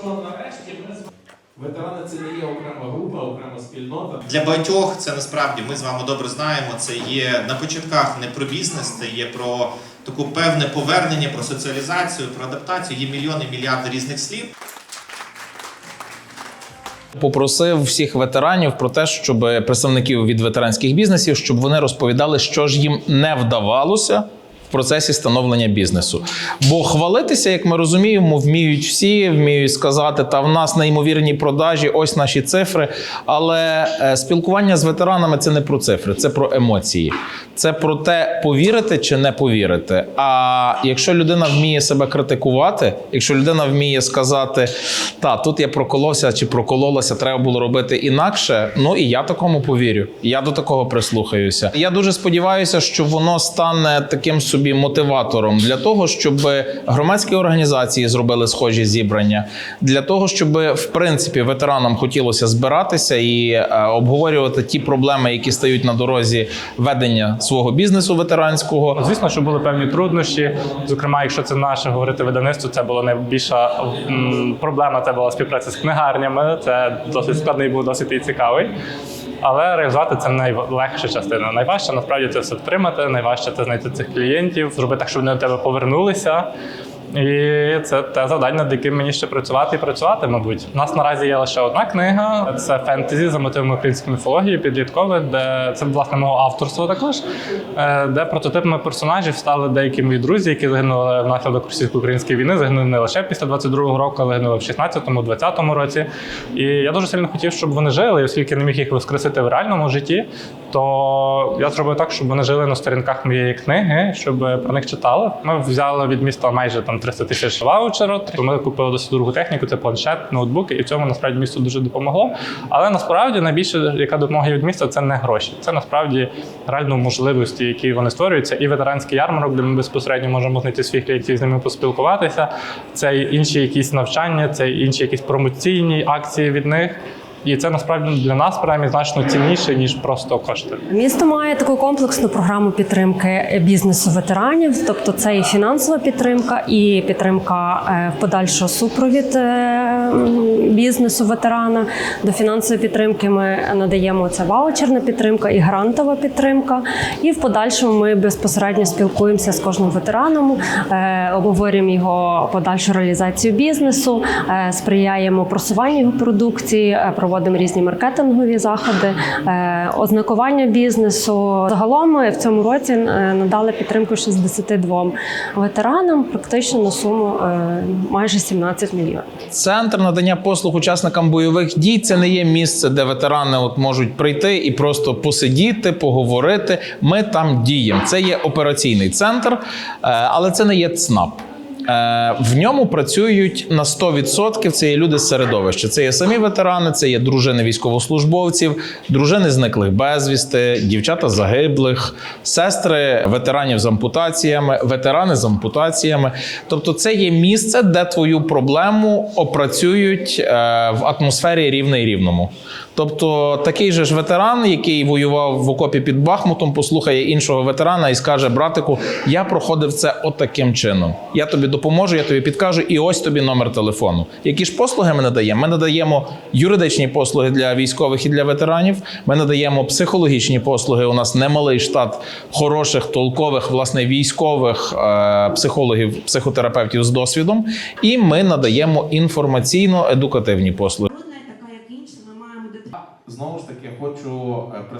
що нарешті ми з Ветерани це не є окрема група, окрема спільнота. Для багатьох це насправді ми з вами добре знаємо. Це є на початках не про бізнес, це є про таку певне повернення, про соціалізацію, про адаптацію. Є мільйони мільярди різних слів. Попросив всіх ветеранів про те, щоб представників від ветеранських бізнесів, щоб вони розповідали, що ж їм не вдавалося. В процесі становлення бізнесу, бо хвалитися, як ми розуміємо, вміють всі, вміють сказати, та в нас неймовірні продажі, ось наші цифри. Але е, спілкування з ветеранами це не про цифри, це про емоції. Це про те, повірити чи не повірити. А якщо людина вміє себе критикувати, якщо людина вміє сказати, та тут я проколовся чи прокололася, треба було робити інакше. Ну і я такому повірю. Я до такого прислухаюся. Я дуже сподіваюся, що воно стане таким собі мотиватором для того, щоб громадські організації зробили схожі зібрання, для того, щоб в принципі ветеранам хотілося збиратися і е, обговорювати ті проблеми, які стають на дорозі ведення свого бізнесу ветеранського. Звісно, що були певні труднощі. Зокрема, якщо це наше говорити видавництво, це була найбільша проблема. Це була співпраця з книгарнями. Це досить складний був, досить і цікавий. Але реалізувати це найлегша частина. Найважче насправді це все втримати. Найважче це знайти цих клієнтів, зробити так, щоб вони до тебе повернулися. І це те завдання, над яким мені ще працювати і працювати, мабуть. У нас наразі є лише одна книга: це фентезі за мотивами української міфології, підліткове, де це власне мого авторства також, е, де прототипами персонажів стали деякі мої друзі, які загинули внаслідок російсько-української війни. Загинули не лише після 22-го року, але загинули в 16-му, 20-му році. І я дуже сильно хотів, щоб вони жили, оскільки не міг їх воскресити в реальному житті, то я зробив так, щоб вони жили на сторінках моєї книги, щоб про них читали. Ми взяли від міста майже там 300 тисяч ваучеру. Ми купили досить дорогу техніку, це планшет, ноутбуки, і в цьому насправді місту дуже допомогло. Але насправді найбільше, яка допомога від міста, це не гроші. Це насправді реально можливості, які вони створюються. І ветеранський ярмарок, де ми безпосередньо можемо знайти своїх клієнтів з ними поспілкуватися. Це інші якісь навчання, це інші якісь промоційні акції від них. І це насправді для нас принаймні, значно цінніше ніж просто кошти. Місто має таку комплексну програму підтримки бізнесу ветеранів, тобто це і фінансова підтримка, і підтримка е, в подальшого супровід е, бізнесу ветерана. До фінансової підтримки ми надаємо це ваучерна підтримка і грантова підтримка. І в подальшому ми безпосередньо спілкуємося з кожним ветераном, е, обговорюємо його подальшу реалізацію бізнесу, сприяємо просуванню його продукції, проводимо різні маркетингові заходи, е, ознакування бізнесу. Загалом в цьому році е, надали підтримку 62 ветеранам, практично на суму е, майже 17 мільйонів. Центр надання послуг учасникам бойових дій це не є місце, де ветерани от можуть прийти і просто посидіти, поговорити. Ми там діємо. Це є операційний центр, але це не є ЦНАП. Е, В ньому працюють на 100% це є люди з середовища. Це є самі ветерани, це є дружини військовослужбовців, дружини зниклих безвісти, дівчата загиблих, сестри ветеранів з ампутаціями, ветерани з ампутаціями. Тобто, це є місце, де твою проблему опрацюють е, в атмосфері рівний рівному. Тобто, такий же ж ветеран, який воював в окопі під Бахмутом, послухає іншого ветерана і скаже: братику, я проходив це отаким чином. Я тобі допоможу, я тобі підкажу, і ось тобі номер телефону. Які ж послуги ми надаємо? Ми надаємо юридичні послуги для військових і для ветеранів. Ми надаємо психологічні послуги. У нас немалий штат хороших, толкових, власне, військових е, психологів, психотерапевтів з досвідом. І ми надаємо інформаційно-едукативні послуги. Знову ж таки, хочу